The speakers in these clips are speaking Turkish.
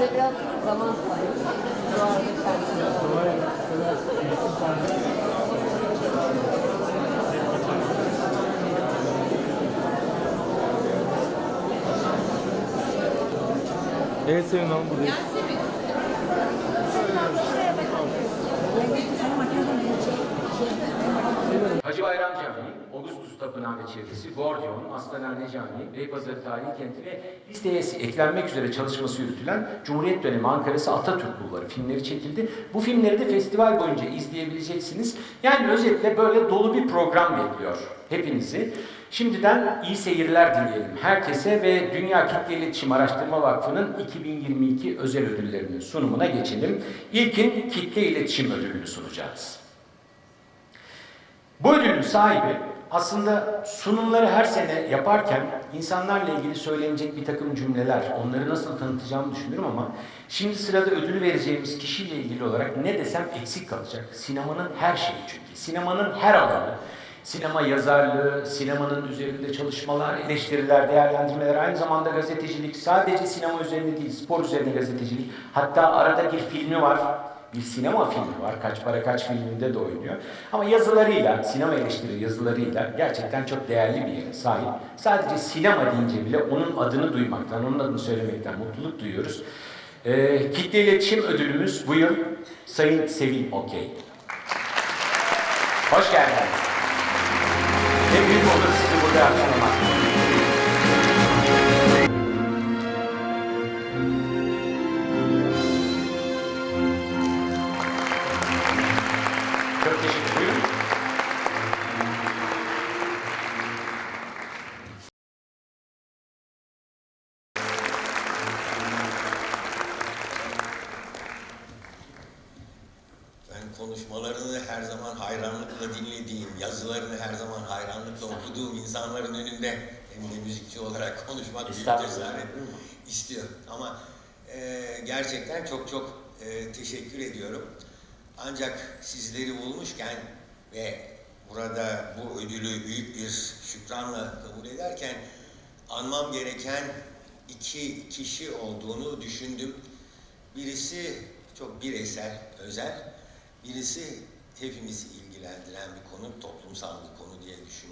Bize biraz zaman sayın. Evet Sevin Hanım buradayız. Hacı Bayram Camii Augustus Tapınağı ve çevresi, Gordion, Aslanhane Camii, Beypazarı Tarihi Kenti ve listeye eklenmek üzere çalışması yürütülen Cumhuriyet dönemi Ankara'sı Atatürk Bulvarı filmleri çekildi. Bu filmleri de festival boyunca izleyebileceksiniz. Yani özetle böyle dolu bir program bekliyor hepinizi. Şimdiden iyi seyirler dileyelim herkese ve Dünya Kitle İletişim Araştırma Vakfı'nın 2022 özel ödüllerinin sunumuna geçelim. İlkin Kitle İletişim Ödülünü sunacağız. Bu ödülün sahibi aslında sunumları her sene yaparken insanlarla ilgili söylenecek bir takım cümleler, onları nasıl tanıtacağımı düşünürüm ama şimdi sırada ödülü vereceğimiz kişiyle ilgili olarak ne desem eksik kalacak. Sinemanın her şeyi çünkü. Sinemanın her alanı. Sinema yazarlığı, sinemanın üzerinde çalışmalar, eleştiriler, değerlendirmeler, aynı zamanda gazetecilik, sadece sinema üzerine değil, spor üzerine gazetecilik. Hatta arada bir filmi var, bir sinema filmi var. Kaç para kaç filminde de oynuyor. Ama yazılarıyla, sinema eleştiri yazılarıyla gerçekten çok değerli bir yere sahip. Sadece sinema deyince bile onun adını duymaktan, onun adını söylemekten mutluluk duyuyoruz. Ee, kitle iletişim ödülümüz bu yıl Sayın Sevil Okey. Hoş geldiniz. Ne büyük olur sizi burada akşamlamak. İstiyor. Ama e, gerçekten çok çok e, teşekkür ediyorum. Ancak sizleri bulmuşken ve burada bu ödülü büyük bir şükranla kabul ederken anmam gereken iki kişi olduğunu düşündüm. Birisi çok bireysel, özel. Birisi hepimizi ilgilendiren bir konu, toplumsal bir konu diye düşünüyorum.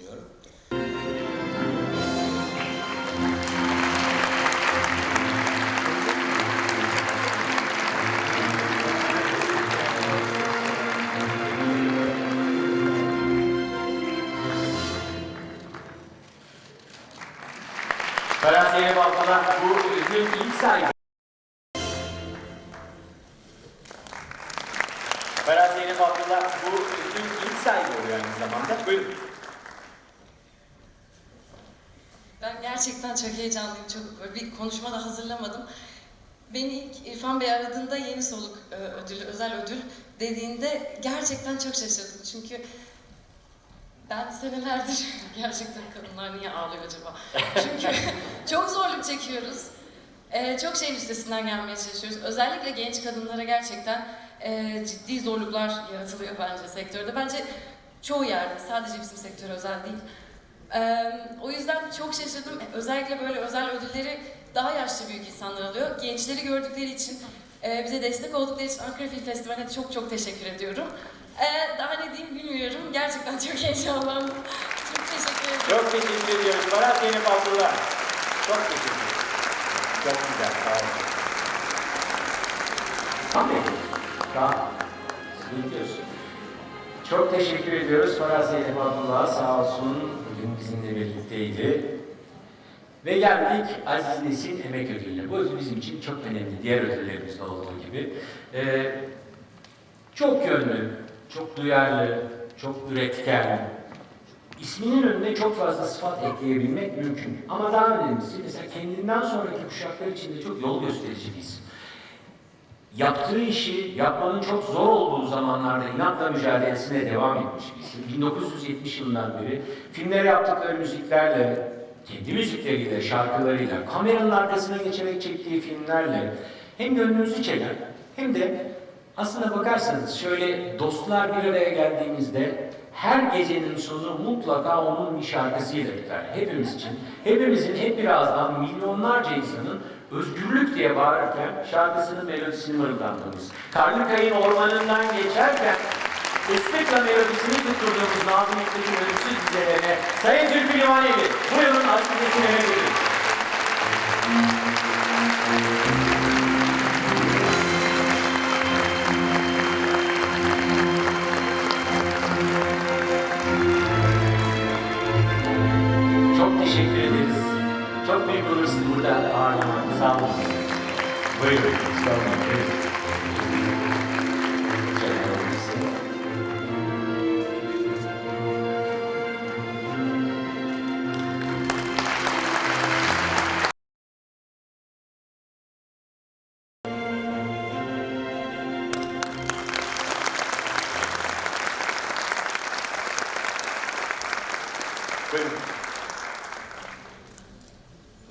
Ferhat Zeynep Abdullah bu ödülün ilk sahibi oluyor aynı zamanda. Buyurun. Ben gerçekten çok heyecanlıyım. Çok böyle bir konuşma da hazırlamadım. Beni ilk İrfan Bey aradığında yeni soluk e, ödülü, özel ödül dediğinde gerçekten çok şaşırdım. Çünkü ben senelerdir gerçekten kadınlar niye ağlıyor acaba? Çünkü çok zorluk çekiyoruz. E, çok şeyin üstesinden gelmeye çalışıyoruz. Özellikle genç kadınlara gerçekten e, ciddi zorluklar yaratılıyor bence sektörde. Bence çoğu yerde, sadece bizim sektör özel değil. Ee, o yüzden çok şaşırdım. Özellikle böyle özel ödülleri daha yaşlı büyük insanlar alıyor. Gençleri gördükleri için, e, bize destek oldukları için Ankara Film Festivali'ne çok çok teşekkür ediyorum. Ee, daha ne diyeyim bilmiyorum. Gerçekten çok heyecanlandım. çok teşekkür ederim. Çok teşekkür ediyoruz. Ferhat Zeynep Abdullah. Çok teşekkür ederim. Çok güzel. Sağ olun. Tamam Siz bekliyorsun. Çok teşekkür ediyoruz Ferhat Zeynep Abdullah. Sağ olsun. Bugün bizimle birlikteydi. Ve geldik Aziz Nesin Emek Ödülü'ne. Bu ödül bizim için çok önemli. Diğer ödüllerimizde olduğu gibi. Ee, çok yönlü, çok duyarlı, çok üretken, İsminin önüne çok fazla sıfat ekleyebilmek mümkün. Ama daha önemlisi mesela kendinden sonraki kuşaklar için de çok yol gösterici bir isim. Yaptığı işi yapmanın çok zor olduğu zamanlarda inatla mücadelesine devam etmiş bir isim. 1970 yılından beri filmlere yaptıkları müziklerle, kendi müzikleriyle, şarkılarıyla, kameranın arkasına geçerek çektiği filmlerle hem gönlünüzü çeken hem de aslına bakarsanız şöyle dostlar bir araya geldiğimizde her gecenin sonu mutlaka onun bir şarkısıyla biter. Hepimiz için. Hepimizin hep birazdan milyonlarca insanın özgürlük diye bağırırken şarkısının melodisini mırıldanmamız. Karlı Kayın ormanından geçerken ıslıkla melodisini tutturduğumuz Nazım Hikmet'in ölümsüz dizelerine Sayın Zülfü Livaneli, buyurun Aziz Nesin Emek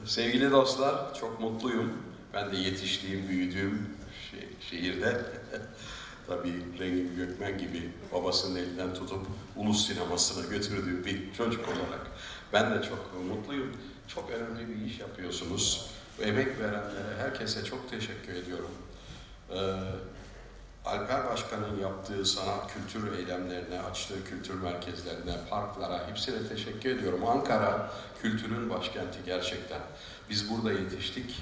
Sevgili dostlar, çok mutluyum. Ben de yetiştiğim, büyüdüğüm şey- şehirde tabii Rengi Gökmen gibi babasının elinden tutup ulus sinemasına götürdüğü bir çocuk olarak ben de çok mutluyum. Çok önemli bir iş yapıyorsunuz. Emek verenlere, herkese çok teşekkür ediyorum. Ee, Alper Başkan'ın yaptığı sanat kültür eylemlerine, açtığı kültür merkezlerine, parklara hepsine teşekkür ediyorum. Ankara kültürün başkenti gerçekten. Biz burada yetiştik.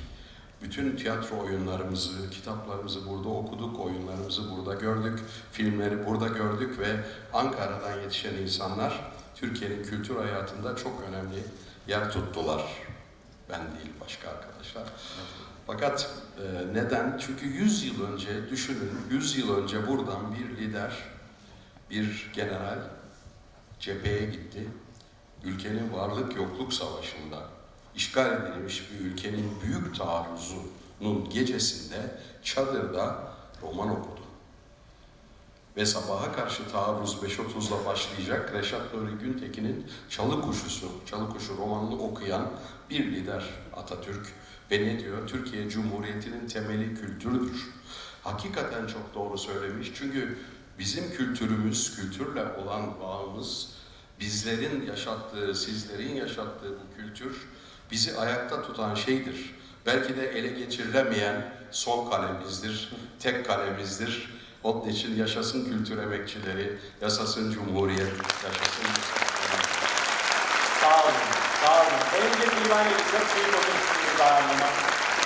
Bütün tiyatro oyunlarımızı, kitaplarımızı burada okuduk, oyunlarımızı burada gördük, filmleri burada gördük ve Ankara'dan yetişen insanlar Türkiye'nin kültür hayatında çok önemli yer tuttular. Ben değil, başka arkadaşlar. Fakat e, neden? Çünkü 100 yıl önce, düşünün, 100 yıl önce buradan bir lider, bir general cepheye gitti. Ülkenin varlık yokluk savaşında işgal edilmiş bir ülkenin büyük taarruzunun gecesinde çadırda roman okudu. Ve sabaha karşı taarruz 5.30'da başlayacak Reşat Nuri Güntekin'in Çalı Kuşusu, Çalı Kuşu romanını okuyan bir lider Atatürk. Ve ne diyor? Türkiye Cumhuriyeti'nin temeli kültürdür. Hakikaten çok doğru söylemiş. Çünkü bizim kültürümüz, kültürle olan bağımız, bizlerin yaşattığı, sizlerin yaşattığı bu kültür bizi ayakta tutan şeydir. Belki de ele geçirilemeyen son kalemizdir, tek kalemizdir. Onun için yaşasın kültür emekçileri, yaşasın Cumhuriyet, yaşasın Sağ olun, sağ olun. Önce divan edeceğiz, şey olursunuz bağlamına.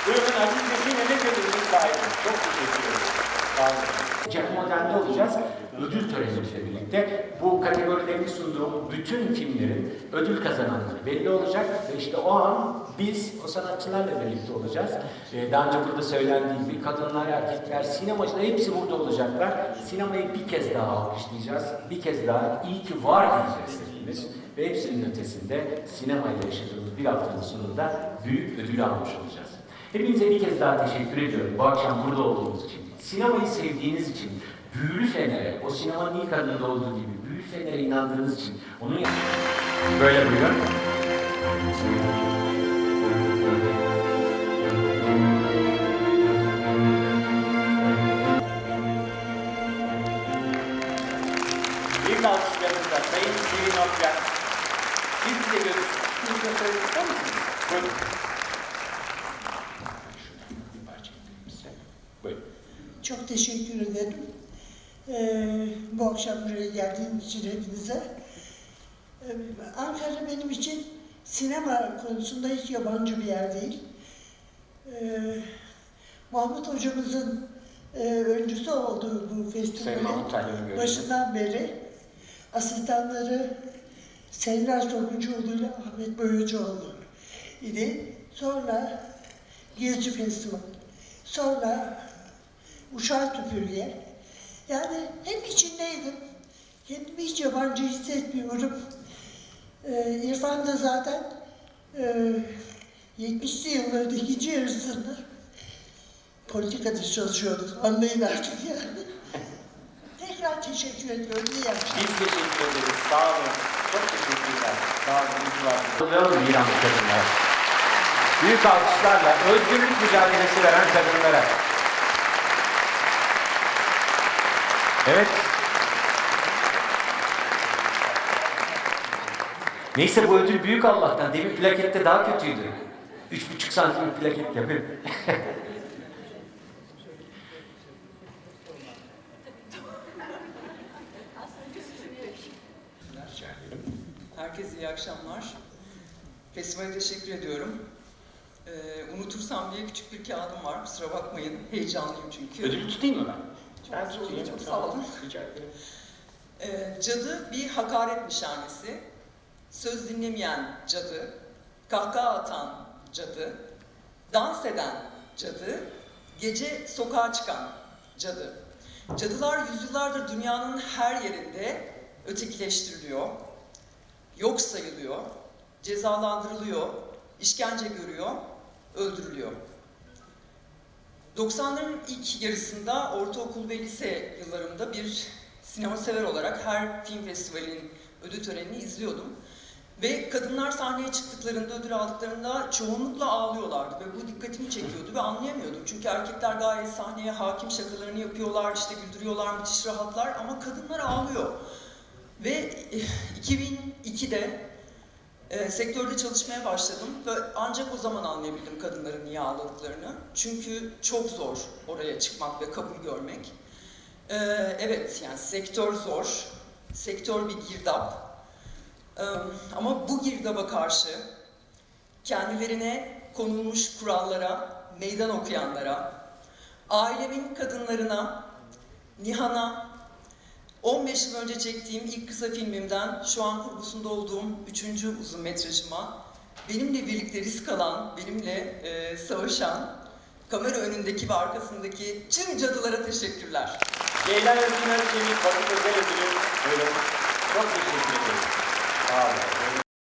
Buyurun Aziz Nesin Emek Ödülü'nün sahibi. Çok teşekkür ederim. Olun. Cem Modern'de olacağız. Ödül törenimizle birlikte bu kategorilerini sunduğum bütün filmlerin ödül kazananları belli olacak. Ve işte o an biz o sanatçılarla birlikte olacağız. Ee, daha önce burada söylendiği gibi kadınlar, erkekler, sinemacılar hepsi burada olacaklar. Sinemayı bir kez daha alkışlayacağız. Bir kez daha iyi ki var diyeceğiz hepimiz. Ve hepsinin ötesinde sinemayla yaşadığımız bir haftanın sonunda büyük ödül almış olacağız. Hepinize bir kez daha teşekkür ediyorum bu akşam burada olduğunuz için. Sinemayı sevdiğiniz için, büyülü fenere, o sinemanın ilk adında olduğu gibi büyülü fenere inandığınız için, onun Böyle buyurun. Bir alkışlarınızla Sayın Sevin Okyan. Siz bize görüşünüzü söylemek ister misiniz? Buyurun. Bir parça indirelim size. Buyurun. Çok teşekkür ederim. Ee, bu akşam buraya geldiğiniz için hepinize. Ee, Ankara benim için sinema konusunda hiç yabancı bir yer değil. Ee, Mahmut hocamızın e, öncüsü olduğu bu festivalin başından beri asistanları Senler Sokuncuoğlu ile Ahmet Boyacıoğlu idi. Sonra Gezi Festival. Sonra Uşak Tüpürge. Yani hep içindeydim. Kendimi hiç yabancı hissetmiyorum. Ee, İrfan da zaten e, 70'li yılların ikinci yarısında politikada çalışıyorduk. Anlayın artık yani. Tekrar teşekkür ediyorum. İyi akşamlar. Biz teşekkür ederiz. Sağ olun. Çok teşekkürler. Sağ olun. İyi ki varsınız. Kutlayalım İran kadınlar. Büyük alkışlarla özgürlük mücadelesi veren kadınlara. Evet. Neyse bu ödül büyük Allah'tan. Demin plakette daha kötüydü. Üç buçuk santim plaket yapayım. Herkese iyi akşamlar. Festivale teşekkür ediyorum. Ee, unutursam diye küçük bir kağıdım var. Kusura bakmayın. Heyecanlıyım çünkü. Ödülü tutayım mı ben? Çok Ben tutayım. çok sağ olun. Rica ederim. Ee, cadı bir hakaret nişanesi. Söz dinlemeyen cadı. Kahkaha atan cadı. Dans eden cadı. Gece sokağa çıkan cadı. Cadılar yüzyıllardır dünyanın her yerinde ötekileştiriliyor. Yok sayılıyor. Cezalandırılıyor. işkence görüyor. Öldürülüyor. 90'ların ilk yarısında ortaokul ve lise yıllarımda bir sinema sever olarak her film festivalinin ödül törenini izliyordum. Ve kadınlar sahneye çıktıklarında, ödül aldıklarında çoğunlukla ağlıyorlardı ve bu dikkatimi çekiyordu ve anlayamıyordum. Çünkü erkekler gayet sahneye hakim şakalarını yapıyorlar, işte güldürüyorlar, müthiş rahatlar ama kadınlar ağlıyor. Ve eh, 2002'de e, sektörde çalışmaya başladım ve ancak o zaman anlayabildim kadınların niye ağladıklarını. Çünkü çok zor oraya çıkmak ve kabul görmek. E, evet yani sektör zor, sektör bir girdap. E, ama bu girdaba karşı kendilerine konulmuş kurallara meydan okuyanlara, ailemin kadınlarına, Nihan'a, 15 yıl önce çektiğim ilk kısa filmimden şu an kurgusunda olduğum üçüncü uzun metrajıma benimle birlikte risk alan, benimle e, savaşan, kamera önündeki ve arkasındaki tüm cadılara teşekkürler. Leyla Özgün Özçelik, Vakıf Özel Ödülü. Buyurun. Çok teşekkür ederim. Sağ olun.